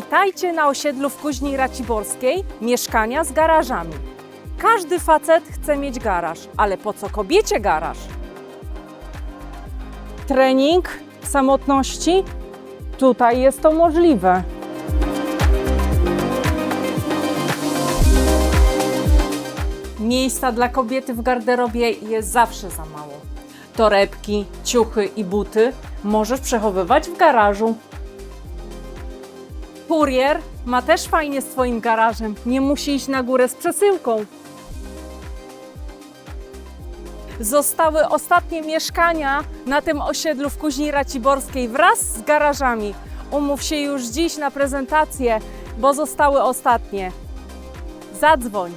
Witajcie na osiedlu w Kuźni Raciborskiej, mieszkania z garażami. Każdy facet chce mieć garaż, ale po co kobiecie garaż? Trening samotności? Tutaj jest to możliwe. Miejsca dla kobiety w garderobie jest zawsze za mało. Torebki, ciuchy i buty możesz przechowywać w garażu. Kurier ma też fajnie z Twoim garażem. Nie musi iść na górę z przesyłką. Zostały ostatnie mieszkania na tym osiedlu w Kuźni Raciborskiej wraz z garażami. Umów się już dziś na prezentację, bo zostały ostatnie. Zadzwoń.